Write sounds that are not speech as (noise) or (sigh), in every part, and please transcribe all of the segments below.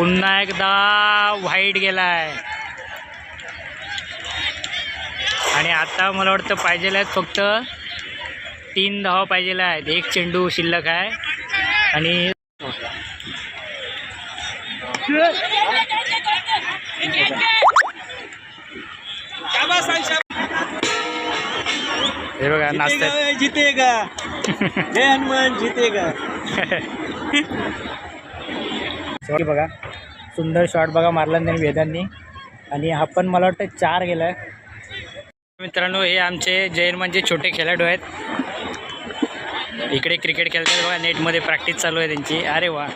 पुन्हा एकदा व्हाईट गेलाय. आणि आता मला वाटतं पाहिजेल आहेत फक्त तीन धावा पाहिजेल आहेत. एक चेंडू शिल्लक आहे. आणि हे बघा नाचतात जीतेगा. हनुमान जीतेगा. (laughs) सॉरी बघा. सुंदर शॉट बघा मारला त्यांनी वेदांनी. आणि हा पण मला वाटतं चार गेला आहे मित्रांनो हे आमचे जैन म्हणजे छोटे खेळाडू आहेत. इकडे क्रिकेट खेळतात बघा नेटमध्ये प्रॅक्टिस चालू आहे त्यांची. अरे वा.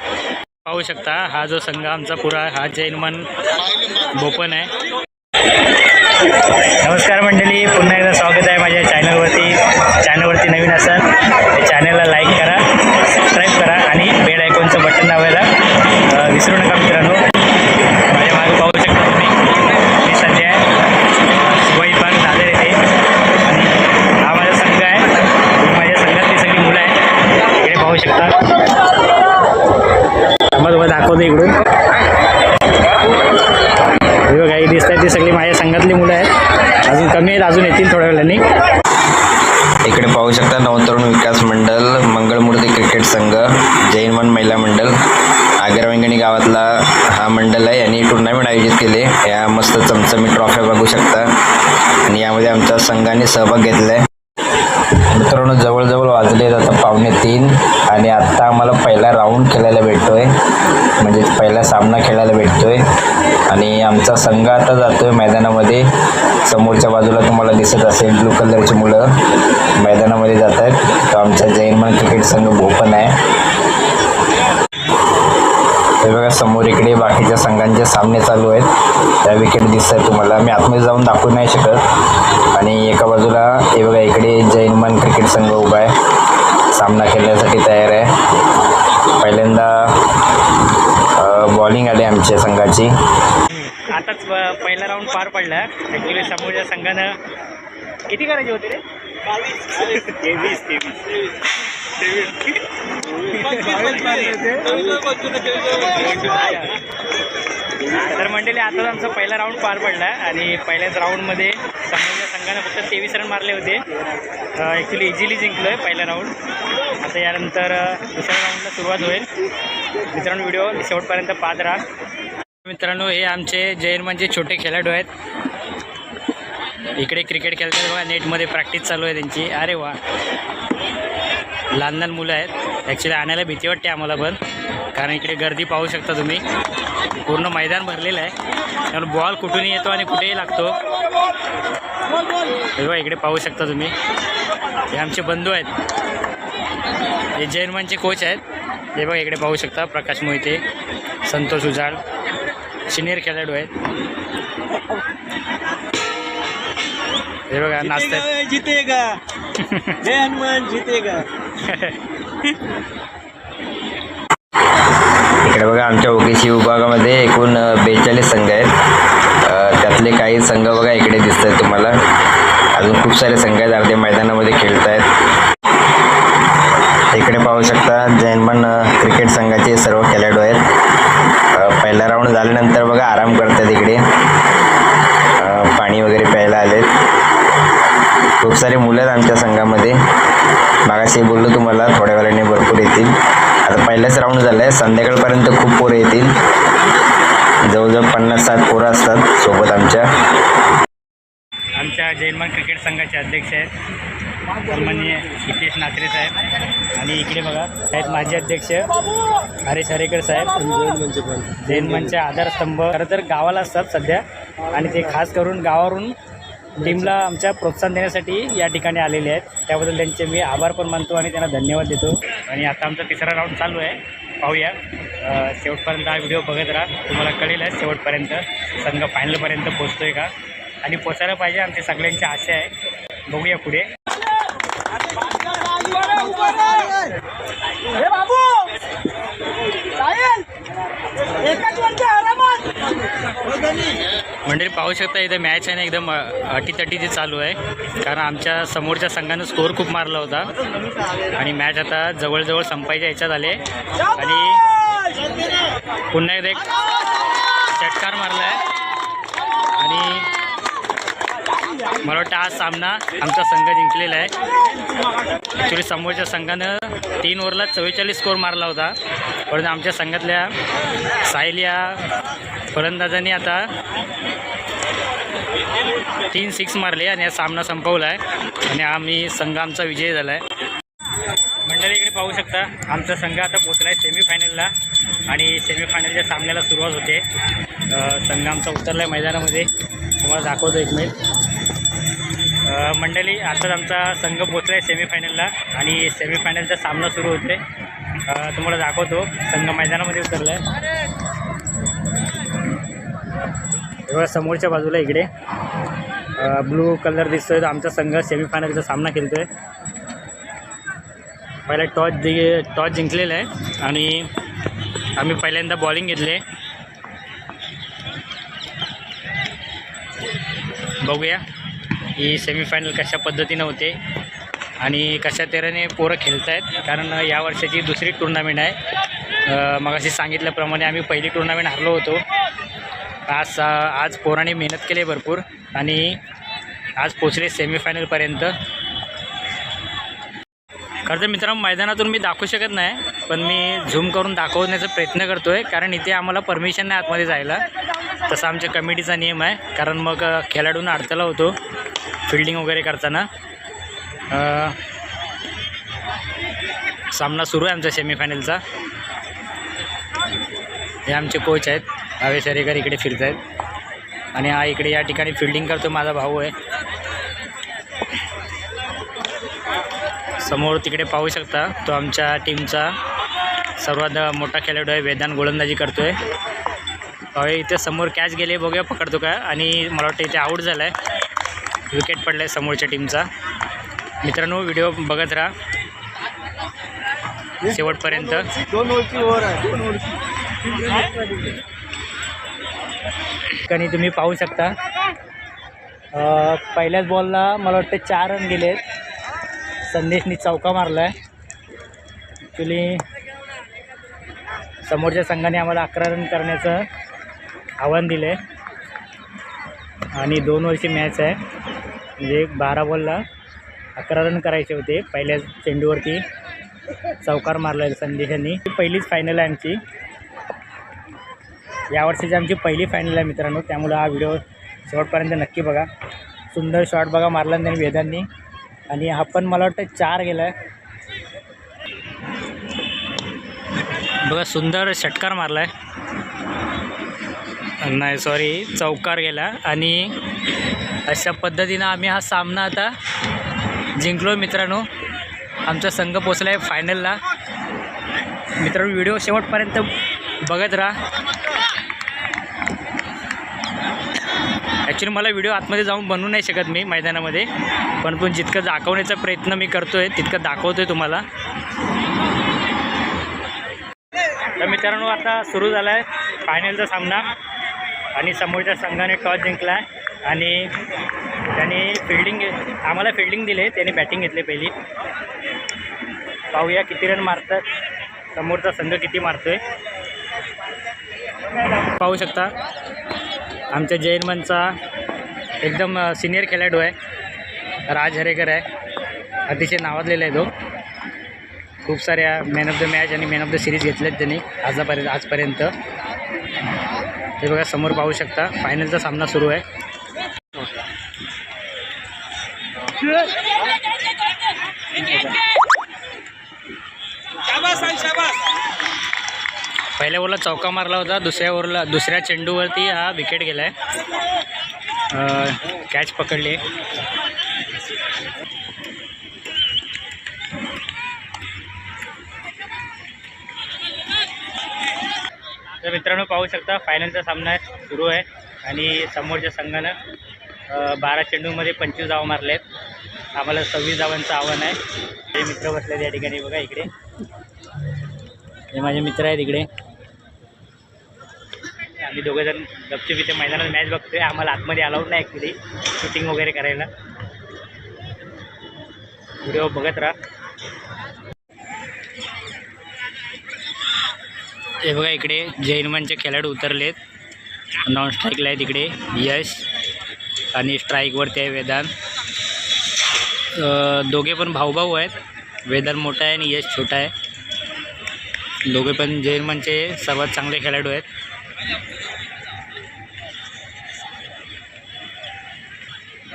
पाहू शकता हा जो संघ आमचा पुरा हा जैनमन भोपन आहे. नमस्कार मंडळी पुन्हा एकदा स्वागत आहे माझ्या चॅनलवरती चॅनलवरती नवीन असाल चॅनलला लाईक ಶ್ರೀರಂಗ पावणे तीन. आणि आत्ता आम्हाला पहिला राऊंड खेळायला भेटतो आहे म्हणजे पहिला सामना खेळायला भेटतो आहे आणि आमचा संघ आता जातो आहे मैदानामध्ये. समोरच्या बाजूला तुम्हाला दिसत असेल ब्लू कलरची मुलं. मैदानामध्ये जात आहेत तर आमचा जैनमन क्रिकेट संघ भोपन आहे. हे बघा समोर इकडे बाकीच्या संघांचे सामने चालू आहेत. त्या विकेट दिसत आहेत तुम्हाला. मी आतमध्ये जाऊन दाखवू नाही शकत. आणि एका बाजूला हे बघा इकडे जैनमन क्रिकेट संघ उभा आहे. सामना खेळण्यासाठी तयार आहे. पहिल्यांदा बॉलिंग आली आमच्या संघाची. आताच प- पहिला राऊंड पार पडला. ॲक्च्युली समोरच्या संघानं किती करायचे होते रे? तेवीस. तर मंडळी आताच आमचा पहिला राऊंड पार पडला आणि पहिल्याच राऊंडमध्ये समोरच्या संघानं फक्त तेवीस रन मारले होते. ॲक्च्युली इझिली जिंकलो आहे पहिला राऊंड आता यानंतर दुसऱ्या राऊंडला सुरुवात होईल. मित्रांनो व्हिडिओ शेवटपर्यंत पाहत राहा. मित्रांनो हे आमचे जैन म्हणजे छोटे खेळाडू आहेत. इकडे क्रिकेट खेळतात बघा नेटमध्ये प्रॅक्टिस चालू आहे त्यांची. अरे वा. लहान लहान मुलं आहेत. ॲक्च्युली आणायला भीती वाटते आम्हाला पण. कारण इकडे गर्दी पाहू शकता तुम्ही. पूर्ण मैदान भरलेलं आहे. त्यामुळे बॉल कुठूनही येतो आणि कुठेही लागतो. हे बघा इकडे पाहू शकता तुम्ही. हे आमचे बंधू आहेत. हे जैनमनचे कोच आहेत. हे बघा इकडे पाहू शकता प्रकाश मोहिते संतोष उजाड सिनियर खेळाडू आहेत. हे बघा नाचतात जीतेगा. (laughs) जय हनुमान जीतेगा. इकडे बघा आमच्या ओकेसी विभागामध्ये एकूण बेचाळीस संघ आहेत. त्यातले काही संघ बघा इकडे दिसत आहेत तुम्हाला. अजून खूप सारे संघ आहेत अर्धे मैदानामध्ये खेळत आहेत इकडे पाहू शकता जैनमन क्रिकेट संघाचे सर्व खेळाडू आहेत. पहिला राऊंड झाल्यानंतर बघा आराम करतात इकडे. पाणी वगैरे प्यायला आलेत. खूप सारे मुलं आहेत आमच्या संघामध्ये. मागाशी बोललो तुम्हाला थोड्या वेळाने भरपूर येतील. आता पहिलाच राऊंड झाला आहे संध्याकाळपर्यंत खूप पोरं येतील. जवळजवळ पन्नास सात पोरं असतात सोबत आमच्या. आमच्या जैनमन क्रिकेट संघाचे अध्यक्ष आहेत. सन्माननीय हितेश नाचरे साहेब. आणि इकडे बघा आहेत माजी अध्यक्ष हरेश हरेकर साहेब. जैनमनचे आधारस्तंभ. खरं तर गावाला असतात सध्या. आणि ते खास करून गावावरून टीमला आमच्या प्रोत्साहन देण्यासाठी या ठिकाणी आलेले आहेत. त्याबद्दल त्यांचे मी आभार पण मानतो आणि त्यांना धन्यवाद देतो. आणि आता आमचा तिसरा राऊंड चालू आहे. पाहूया. शेवटपर्यंत हा व्हिडिओ बघत राहा. तुम्हाला कळेलच शेवटपर्यंत. संघ फायनलपर्यंत पोचतोय का? आणि पोचायला पाहिजे आमची सगळ्यांची आशा आहे. बघूया पुढे हे बाबू साहिल एकच वर्ष आरामात मंडळी पाहू शकता इथे मॅच आहे ना एकदम अटीतटीची चालू आहे. कारण आमच्या समोरच्या संघानं स्कोअर खूप मारला होता. आणि मॅच आता जवळजवळ संपायच्या ह्याच्यात आले. आणि पुन्हा एकदा एक षटकार मारला आहे आणि मला वाटतं हा सामना आमचा संघ जिंकलेला आहे. ॲक्च्युली समोरच्या संघानं तीन ओव्हरला चव्वेचाळीस स्कोर मारला होता. परंतु आमच्या संघातल्या साहिल या फलंदाजांनी आता तीन सिक्स मारले आणि हा सामना संपवला आहे आणि आम्ही संघ आमचा विजय झाला आहे मंडळी इकडे पाहू शकता आमचा संघ आता पोचला आहे सेमीफायनलला आणि सेमीफायनलच्या सामन्याला सुरुवात होते. संघ आमचा उतरला आहे मैदानामध्ये. तुम्हाला दाखवतो एक मिनिट. मंडळी आताच आमचा संघ पोचला आहे सेमीफायनलला आणि सेमीफायनलचा सामना सुरू होते तुम्हाला दाखवतो. संघ मैदानामध्ये उतरला आहे बघा समोरच्या बाजूला इकडे. ब्लू कलर दिसतोय तर आमचा संघ. सेमीफायनलचा सामना खेळतोय. पहिला टॉस दि टॉस जिंकलेला आहे. आणि आम्ही पहिल्यांदा बॉलिंग घेतले बघूया. ही सेमीफायनल कशा पद्धतीनं होते. आणि कशा तऱ्हेने पोरं खेळत आहेत कारण या वर्षाची दुसरी टुर्नामेंट आहे. मगाशी सांगितल्याप्रमाणे आम्ही पहिली टुर्नामेंट हरलो होतो. आज आज पोराने मेहनत केली आहे भरपूर आणि आज पोचले सेमीफायनलपर्यंत खरं तर मित्रांनो मैदानातून मी दाखवू शकत नाही पण मी झूम करून दाखवण्याचा प्रयत्न करतो आहे कारण इथे आम्हाला परमिशन नाही आतमध्ये जायला. तसा आमच्या कमिटीचा नियम आहे कारण मग खेळाडूंना अडथळा होतो फिल्डिंग वगैरे करताना. सामना सुरू आहे आमचा सेमीफायनलचा हे आमचे कोच आहेत. हवे सरेकर इकडे फिरत आहेत आणि हा इकडे या ठिकाणी फिल्डिंग करतो माझा भाऊ आहे. समोर तिकडे पाहू शकता तो आमच्या टीमचा सर्वात मोठा खेळाडू आहे वेदान गोलंदाजी करतोय. हवे इथे समोर कॅच गेले बघूया पकडतो का? आणि मला वाटतं इथे आऊट झाला आहे विकेट पडला आहे समोरच्या टीमचा मित्रांनो व्हिडिओ बघत राहा. शेवटपर्यंत. दोन ओळखी आहे. दोन ओळखी. ठिकाणी तुम्ही पाहू शकता. पहिल्याच बॉलला मला वाटतं चार रन गेलेत संदेशनी चौका मारला आहे ॲक्च्युली समोरच्या संघाने आम्हाला अकरा रन करण्याचं आव्हान दिलं आहे आणि दोन वर्षी मॅच आहे. म्हणजे बारा बॉलला अकरा रन करायचे होते पहिल्या चेंडूवरती. चौकार मारला संदेश संदेशांनी पहिलीच फायनल आहे आमची. यावर्षीची आमची पहिली फायनल आहे मित्रांनो. त्यामुळं हा व्हिडिओ शेवटपर्यंत नक्की बघा. सुंदर शॉट बघा मारला त्यांनी वेदांनी. आणि हा पण मला वाटतं चार गेला आहे बघा सुंदर षटकार मारला आहे नाही सॉरी चौकार गेला. आणि अशा पद्धतीनं आम्ही हा सामना आता जिंकलो मित्रांनो. आमचा संघ पोचला आहे फायनलला मित्रांनो व्हिडिओ शेवटपर्यंत बघत राहा. ॲक्च्युली मला व्हिडिओ आतमध्ये जाऊन बनवू नाही शकत मी मैदानामध्ये. पण पण जितकं दाखवण्याचा प्रयत्न मी करतो आहे तितकं दाखवतो आहे तुम्हाला. तर मित्रांनो आता सुरू झाला आहे फायनलचा सामना. आणि समोरच्या संघाने टॉस जिंकला आहे आणि त्याने फिल्डिंग आम्हाला फिल्डिंग दिले. त्याने बॅटिंग घेतली पहिली. पाहूया किती रन मारतात. समोरचा संघ किती मारतोय. पाहू शकता. आमच्या जैनमनचा एकदम सिनियर खेळाडू आहे. राज हरेकर आहे. अतिशय नावाजलेला आहे तो. खूप साऱ्या मॅन ऑफ द मॅच आणि मॅन ऑफ द सिरीज घेतल्यात त्यांनी आजपर्यंत आजपर्यंत. हे बघा समोर पाहू शकता. फायनलचा सामना सुरू आहे. पहिल्या ओव्हरला चौका मारला होता दुसऱ्या ओव्हरला दुसऱ्या चेंडूवरती हा विकेट गेला आहे कॅच पकडली. तर मित्रांनो पाहू शकता फायनलचा सामना सुरू आहे. आणि समोरच्या संघानं बारा चेंडूमध्ये पंचवीस धावा मारले आहेत आम्हाला सव्वीस धावांचं आव्हान आहे. हे मित्र बसले या ठिकाणी बघा इकडे. हे माझे मित्र आहेत इकडे. आम्ही दोघंजण गपचूप इथे मैदानात मॅच बघतोय. आम्हाला आतमध्ये अलाउड नाही ॲक्च्युली शूटिंग वगैरे करायला. व्हिडिओ बघत राहा. हे बघा इकडे जैनमनचे खेळाडू उतरलेत. नॉन स्ट्राईकला आहे तिकडे यश आणि स्ट्राईकवरती आहे वेदांत. दोघे पण भाऊभाऊ आहेत. वेदर मोठा आहे आणि यश छोटा आहे. दोघे पण जैनमनचे सर्वात चांगले खेळाडू आहेत.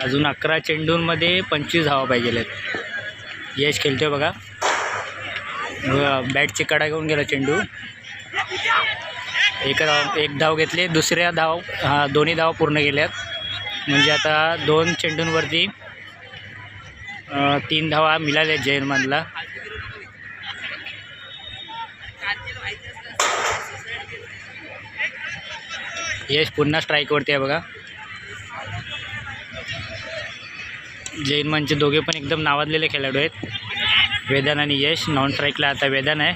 अजून अकरा चेंडूंमध्ये पंचवीस धावा पाहिजे आहेत. यश खेळतो बघा. बॅटची कडा घेऊन गेला चेंडू. एक धाव एक धाव घेतले दुसऱ्या धाव हा दोन्ही धाव पूर्ण केल्यात. म्हणजे आता दोन चेंडूंवरती तीन धावा मिळाल्या जैनमधला यश पुन्हा स्ट्राईकवरती आहे बघा. जैनमनचे दोघे पण एकदम नावाजलेले खेळाडू आहेत. वेदान आणि यश नॉन स्ट्राईकला आता वेदान आहे.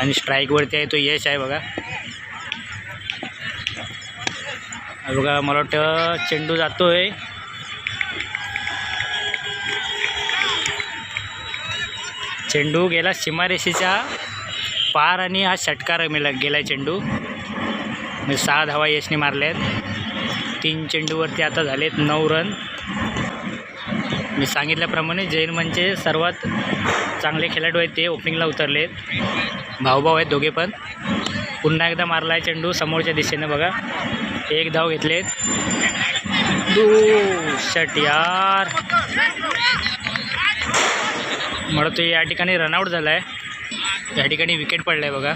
आणि स्ट्राईकवरती आहे तो यश आहे बघा. बघा मला वाटतं चेंडू जातो आहे चेंडू गेला सीमारेषेच्या पार आणि हा षटकार मिला गेला चेंडू. म्हणजे सहा धावा यशने मारल्या आहेत तीन चेंडूवरती आता झालेत नऊ रन. मी सांगितल्याप्रमाणे जैन म्हणजे सर्वात चांगले खेळाडू आहेत ते ओपनिंगला उतरले आहेत भाऊभाऊ आहेत दोघे पण. पुन्हा एकदा मारला आहे चेंडू समोरच्या दिशेने बघा. एक धाव घेतलेत. दू शट यार. मला तो या ठिकाणी रनआउट झाला आहे या ठिकाणी विकेट पडला आहे बघा.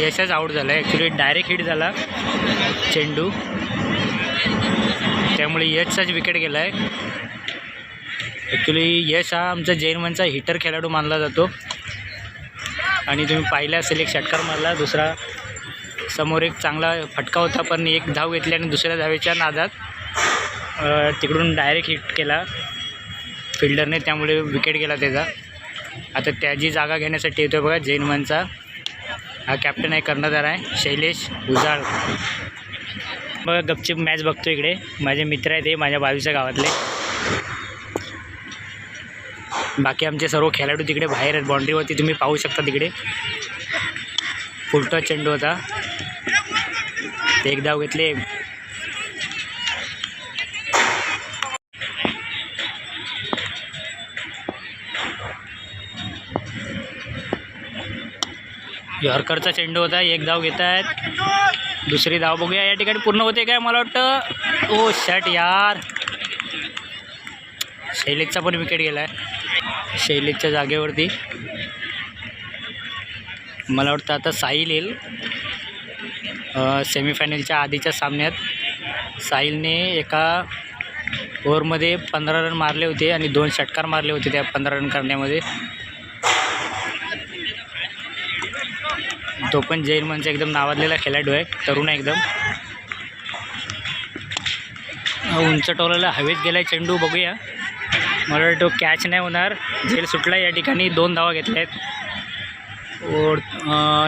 यशच आऊट झाला आहे ॲक्च्युली डायरेक्ट हिट झाला. चेंडू. त्यामुळे यशचाच विकेट गेला आहे ॲक्च्युली यश हा आमचा जैनमनचा हिटर खेळाडू मानला जातो. आणि तुम्ही पाहिलं असेल एक षटकार मारला. दुसरा समोर एक चांगला फटका होता पण एक धाव घेतली आणि दुसऱ्या धावेच्या नादात तिकडून डायरेक्ट हिट केला. फिल्डरने त्यामुळे विकेट गेला त्याचा. आता त्याची जागा घेण्यासाठी येतो बघा जैनमनचा हा कॅप्टन आहे कर्णधार आहे शैलेश उजाळ बघा गपचिप मॅच बघतो इकडे. माझे मित्र आहेत हे माझ्या बावीच्या गावातले. बाकी आमचे सर्व खेळाडू तिकडे बाहेर आहेत. बाउंड्रीवरती तुम्ही पाहू शकता तिकडे. फुलटॉस चेंडू होता. एक धाव घेतले. यॉर्करचा चेंडू होता एक धाव घेत आहेत दुसरी धाव बघूया या ठिकाणी पूर्ण होते काय मला वाटतं? ओ शट यार. शैलेशचा पण विकेट गेला आहे शैलेशच्या जागेवरती. मला वाटतं आता साहिल येईल. सेमीफायनलच्या आधीच्या सामन्यात साहिलने एका ओव्हरमध्ये पंधरा रन मारले होते आणि दोन षटकार मारले होते त्या पंधरा रन करण्यामध्ये. तो पण जैन मनचा एकदम नावाजलेला खेळाडू आहे तरुण आहे एकदम. उंच टोलाला हवेत गेलाय चेंडू बघूया. मला वाटतं कॅच नाही होणार. झेल सुटला या ठिकाणी दोन धावा घेतल्या आहेत ओढ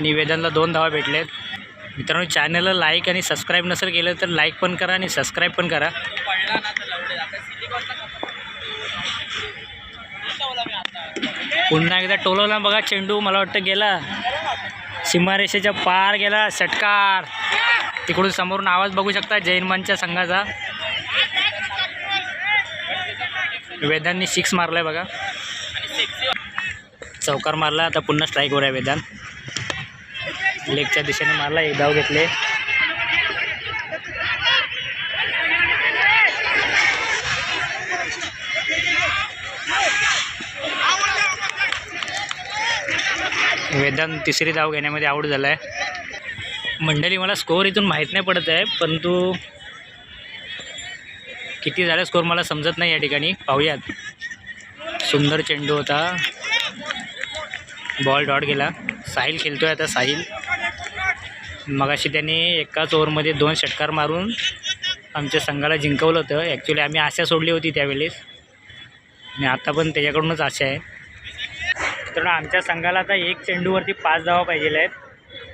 निवेदनला दोन धावा भेटल्या आहेत मित्रांनो चॅनलला लाईक आणि सबस्क्राईब नसेल केलं तर लाईक पण करा आणि सबस्क्राईब पण करा. पुन्हा एकदा टोलवला बघा चेंडू मला वाटतं गेला. सीमारेषेच्या पार गेला षटकार. तिकडून समोरून आवाज बघू शकता जैन मनच्या संघाचा. वेदांनी सिक्स मारलाय बघा. चौकार मारला आता पुन्हा स्ट्राईकवर आहे वेदांत. लेगच्या दिशेने मारला एक धाव घेतले. वेदांत तिसरी धाव घेण्यामध्ये आऊट झाला आहे मंडळी मला स्कोअर इथून माहीत नाही पडत आहे परंतु किती झाला स्कोअर मला समजत नाही या ठिकाणी. पाहूयात. सुंदर चेंडू होता. बॉल डॉट गेला. साहिल खेळतोय आता साहिल. मगाशी त्याने एकाच ओव्हरमध्ये दोन षटकार मारून आमच्या संघाला जिंकवलं होतं. ॲक्च्युली आम्ही आशा सोडली होती त्यावेळेस. आणि आता पण त्याच्याकडूनच आशा आहे. मित्रांनो आमच्या संघाला आता एक चेंडूवरती पाच धावा पाहिजे आहेत.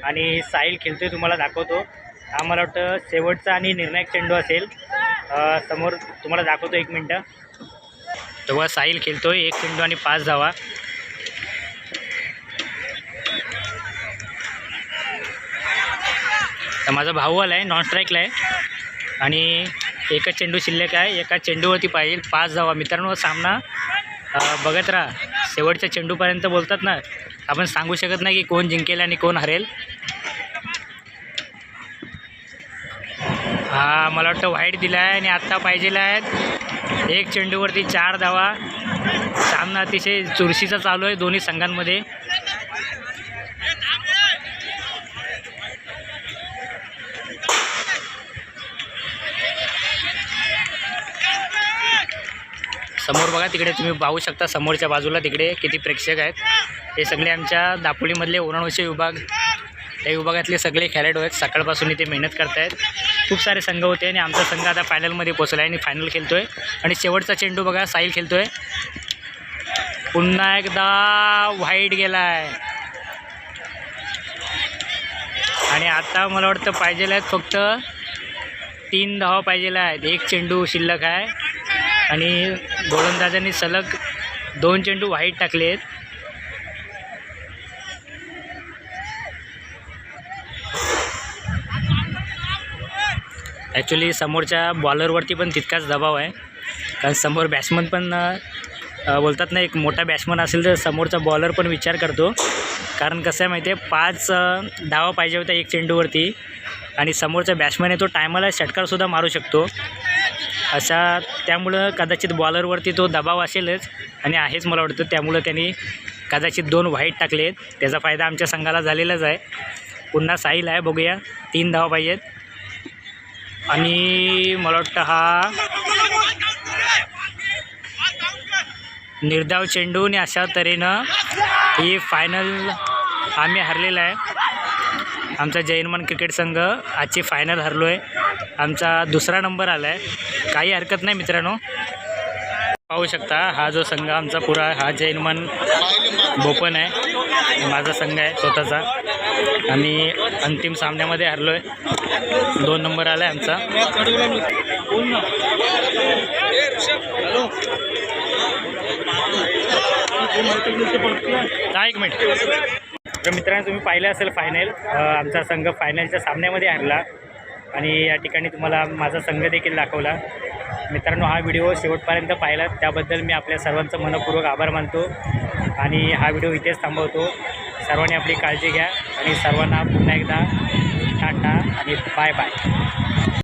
आणि साहिल खेळतोय तुम्हाला दाखवतो. हा मला वाटतं शेवटचा आणि निर्णायक चेंडू असेल. समोर तुम्हाला दाखवतो एक मिनटं. तेव्हा साहिल खेळतोय एक चेंडू आणि पाच धावा. तर माझा भाऊ आला आहे नॉन स्ट्राईकला आहे. आणि एकच चेंडू शिल्लक आहे एका चेंडूवरती पाहिजे पाच धावा. मित्रांनो सामना बघत राहा. शेवटच्या चेंडूपर्यंत बोलतात ना आपण सांगू शकत नाही की कोण जिंकेल आणि कोण हरेल. हा मला वाटतं वाईट दिला आहे आणि आत्ता पाहिजेला आहेत. एक चेंडूवरती चार धावा. सामना अतिशय चुरशीचा चालू आहे दोन्ही संघांमध्ये. समोर बघा तिकडे तुम्ही पाहू शकता समोरच्या बाजूला तिकडे किती प्रेक्षक आहेत. हे सगळे आमच्या दापोलीमधले ओरणवशी विभाग. त्या विभागातले सगळे खेळाडू आहेत. सकाळपासून इथे मेहनत करत आहेत खूप सारे संघ होते आणि आमचा संघ आता फायनलमध्ये पोचला आहे आणि फायनल खेळतो आहे आणि शेवटचा चेंडू बघा साईल खेळतो आहे पुन्हा एकदा व्हाईट गेला आहे आणि आता मला वाटतं पाहिजेल आहेत फक्त तीन धावा पाहिजेला आहेत. एक चेंडू शिल्लक आहे. आणि गोलंदाजांनी सलग दोन चेंडू व्हाईट टाकले आहेत. ॲक्च्युली समोरच्या बॉलरवरती पण तितकाच दबाव आहे. कारण समोर बॅट्समन पण बोलतात ना एक मोठा बॅट्समन असेल तर समोरचा बॉलर पण विचार करतो. कारण कसं आहे माहिती आहे पाच धावा पाहिजे होत्या एक चेंडूवरती. आणि समोरचा बॅट्समन आहे तो टायमाला षटकारसुद्धा मारू शकतो. अशा त्यामुळं कदाचित बॉलरवरती तो दबाव असेलच आणि आहेच मला वाटतं. त्यामुळं त्यांनी कदाचित दोन व्हाईट टाकले आहेत त्याचा फायदा आमच्या संघाला झालेलाच आहे. पुन्हा साहिल आहे बघूया. तीन धावा पाहिजेत. आणि मला वाटतं हा निर्धाव चेंडू आणि अशा तऱ्हेनं ही फायनल आम्ही हरलेला आहे. आमचा जैनमान क्रिकेट संघ आजची फायनल हरलो आहे आमचा दुसरा नंबर आला आहे काही हरकत नाही मित्रांनो. पाहू शकता हा जो संघ आमचा पुरा हा जैनमान बोपन आहे. माझा संघ आहे स्वतःचा. आणि अंतिम सामन्यामध्ये हरलो आहे दोन नंबर आला आहे आमचा. हा एक मिनिट. तर मित्रांनो तुम्ही पाहिलं असेल फायनल आमचा संघ फायनलच्या सामन्यामध्ये हरला. आणि या ठिकाणी तुम्हाला माझा संघ देखील दाखवला. मित्रांनो हा व्हिडिओ शेवटपर्यंत पाहिला. त्याबद्दल मी आपल्या सर्वांचं मनपूर्वक आभार मानतो आणि हा व्हिडिओ इथेच थांबवतो. सर्वांनी आपली काळजी घ्या आणि सर्वांना पुन्हा एकदा टाटा आणि बाय बाय.